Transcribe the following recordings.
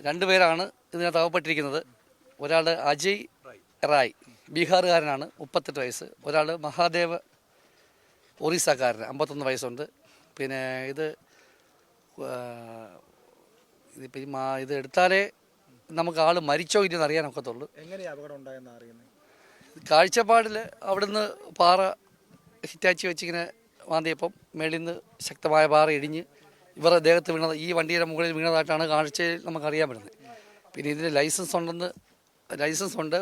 രണ്ടുപേരാണ് ഇതിനകത്ത് അകപ്പെട്ടിരിക്കുന്നത്. ഒരാൾ അജയ് റായ് ബീഹാറുകാരനാണ് മുപ്പത്തെട്ട് വയസ്സ്. ഒരാൾ മഹാദേവ് ഒറീസക്കാരൻ അമ്പത്തൊന്ന് വയസ്സുണ്ട്. പിന്നെ ഇത് ആ, ഇതിപ്പോൾ ഈ മാ- ഇത് എടുത്താലേ നമുക്ക് ആൾ മരിച്ചോ ഇല്ലെന്ന് അറിയാൻ ഒക്കത്തുള്ളൂ കാഴ്ചപ്പാടിൽ അവിടുന്ന് പാറ ഹിറ്റാച്ചി വെച്ചിങ്ങനെ മാന്തിയപ്പം മേളിൽ നിന്ന് ശക്തമായ പാറ ഇടിഞ്ഞ് ഇവരുടെ ദേഹത്ത് വീണത് ഈ വണ്ടിയുടെ മുകളിൽ വീണതായിട്ടാണ് കാഴ്ചയിൽ നമുക്കറിയാൻ പറ്റുന്നത് പിന്നെ ഇതിന് ലൈസൻസ് ഉണ്ടെന്ന് ലൈസൻസ് ഉണ്ട്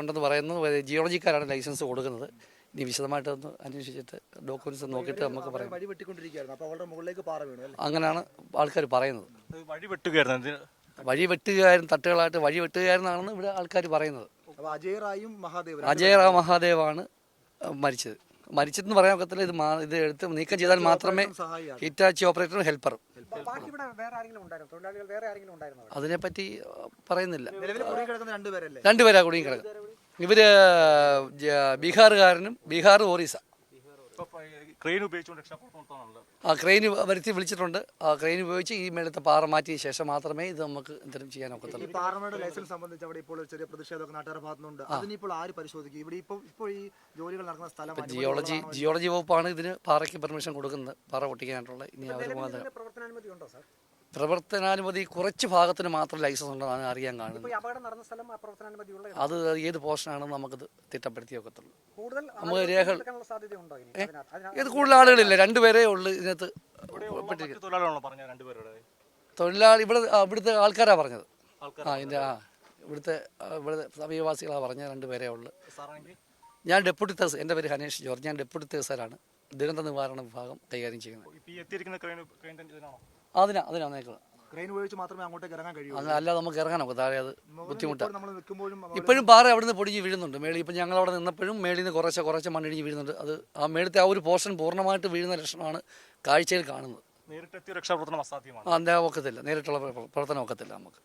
ഉണ്ടെന്ന് പറയുന്നത് ജിയോളജിക്കാരാണ് ലൈസൻസ് കൊടുക്കുന്നത്. ഇനി വിശദമായിട്ടൊന്ന് അന്വേഷിച്ചിട്ട് ഡോക്യുമെന്റ്സ് നോക്കിയിട്ട് നമുക്ക് പറയാം. വഴി വെട്ടിക്കൊണ്ടിരിക്കുകയായിരുന്നു. അപ്പോൾ അവളുടെ മുകളിലേക്ക് പാറ വീണു അല്ലേ? അങ്ങനെയാണ് ആൾക്കാർ പറയുന്നത്. വഴി വെട്ടുകയായിരുന്നു? വഴി വെട്ടുകയായിരുന്നു തട്ടുകളായിട്ട് വഴി വെട്ടുകയായിരുന്നാണെന്ന് ഇവിടെ ആൾക്കാർ പറയുന്നത്. അജയറായും അജയ് റായും മഹാദേവൻ അജയറാവ് മഹാദേവാണ് മരിച്ചത്. മരിച്ചതെന്ന് പറയാൻ ഒക്കത്തില്ല. ഇത് മാ- ഇത് എടുത്ത് നീക്കം ചെയ്താൽ മാത്രമേ ഹിറ്റാച്ചി ഓപ്പറേറ്ററും ഹെൽപ്പറും. ബാക്കി ഇവിടെ വേറെ ആരെങ്കിലും ഉണ്ടായിരുന്നു? തൊഴിലാളികൾ വേറെ ആരെങ്കിലും ഉണ്ടായിരുന്നു അതിനെപ്പറ്റി പറയുന്നില്ല. നിലവിൽ കുടുങ്ങി കിടക്കുന്ന രണ്ടുപേരല്ലേ രണ്ടുപേരാ കുടുങ്ങി കിടക്കുന്നത്. ഇവർ ജ- ബീഹാറുകാരനും ബീഹാർ ഒറീസ. ക്രെയിൻ ഉപയോഗിച്ചുകൊണ്ട് രക്ഷപ്പെടുത്താണല്ലോ ആ ക്രെയിൻ വരുത്തി വിളിച്ചിട്ടുണ്ട്. ആ ക്രെയിൻ ഉപയോഗിച്ച് ഈ മേളത്തെ പാറ മാറ്റിയ ശേഷം മാത്രമേ ഇത് നമുക്ക് എന്തെങ്കിലും ചെയ്യാൻ ഈ ഒക്കത്തുള്ളൂ പാറമയുടെ ലൈസൻസ് സംബന്ധിച്ച് അവിടെ ഇപ്പോൾ ഒരു ചെറിയ പ്രതിഷേധമൊക്കെ നാട്ടുകാരുടെ ഭാഗത്തുനിന്നുണ്ട്. അതിനിപ്പോൾ ആര് പരിശോധിക്കും? ഇവിടെ ഇപ്പോൾ ഇപ്പോൾ ഈ ജോലികൾ നടക്കുന്ന സ്ഥലം ജിയോളജി ജിയോളജി വകുപ്പാണ് ഇതിന് പാറയ്ക്ക് പെർമിഷൻ കൊടുക്കുന്നത്. പാറ പൊട്ടിക്കാനായിട്ടുള്ള ഇനി അവർ മാത്രം പ്രവർത്തനാനുമതി ഉണ്ടോ സാർ? പ്രവർത്തനാനുമതി കുറച്ച് ഭാഗത്തിന് മാത്രം ലൈസൻസ് ഉണ്ടെന്നാണ് അറിയാൻ കാണുന്നത്. അത് ഏത് പോർഷനാണെന്ന് നമുക്ക് തിട്ടപ്പെടുത്തി ഒക്കത്തുള്ളൂ. കൂടുതൽ നമുക്ക് രേഖകൾ- ഇത് കൂടുതൽ ആളുകളില്ല. രണ്ടുപേരേ ഉള്ളു ഇതിനകത്ത് തൊഴിലാളി ഇവിടെ ഇവിടുത്തെ ആൾക്കാരാണ് പറഞ്ഞത്. ആ ഇതിന്റെ ആ ഇവിടുത്തെ ഇവിടുത്തെ സമീപവാസികളാണ് പറഞ്ഞത് രണ്ടുപേരേ ഉള്ളു. ഞാൻ ഡെപ്യൂട്ടി തേഴ്സ് എന്റെ പേര് ഹനേഷ് ജോർജ്. ഞാൻ ഡെപ്യൂട്ടി തേഴ്സറാണ് ദുരന്ത നിവാരണ വിഭാഗം കൈകാര്യം ചെയ്യുന്നത്. അതിനാ അതിനാ നിൽക്കുന്നത് ക്രെയിൻ ഉപയോഗിച്ച് മാത്രമേ അങ്ങോട്ടേക്ക് ഇറങ്ങാൻ കഴിയൂ അങ്ങനെ അല്ലാതെ നമുക്ക് താഴെ അത് ബുദ്ധിമുട്ടാണ് നമ്മൾ നിൽക്കുമ്പോഴും ഇപ്പോഴും പാറ അവിടെ നിന്ന് പൊടിഞ്ഞ് വീഴുന്നുണ്ട്. മേളി ഇപ്പം ഞങ്ങൾ അവിടെ നിന്നപ്പോഴും മേളിൽ നിന്ന് കുറച്ച് കുറച്ച് മണ്ണിടിഞ്ഞ് വീഴുന്നുണ്ട്. അത് ആ മേളത്തെ ആ ഒരു പോർഷൻ പൂർണമായിട്ട് വീഴുന്ന ലക്ഷണമാണ് കാഴ്ചയിൽ കാണുന്നത്. നേരിട്ടെത്തിയ രക്ഷാപ്രവർത്തനം അസാധ്യമാണ്. ആ എന്താ ഒക്കത്തില്ല. നേരിട്ടുള്ള പ്രവർത്തനം ഒക്കത്തില്ല നമുക്ക്.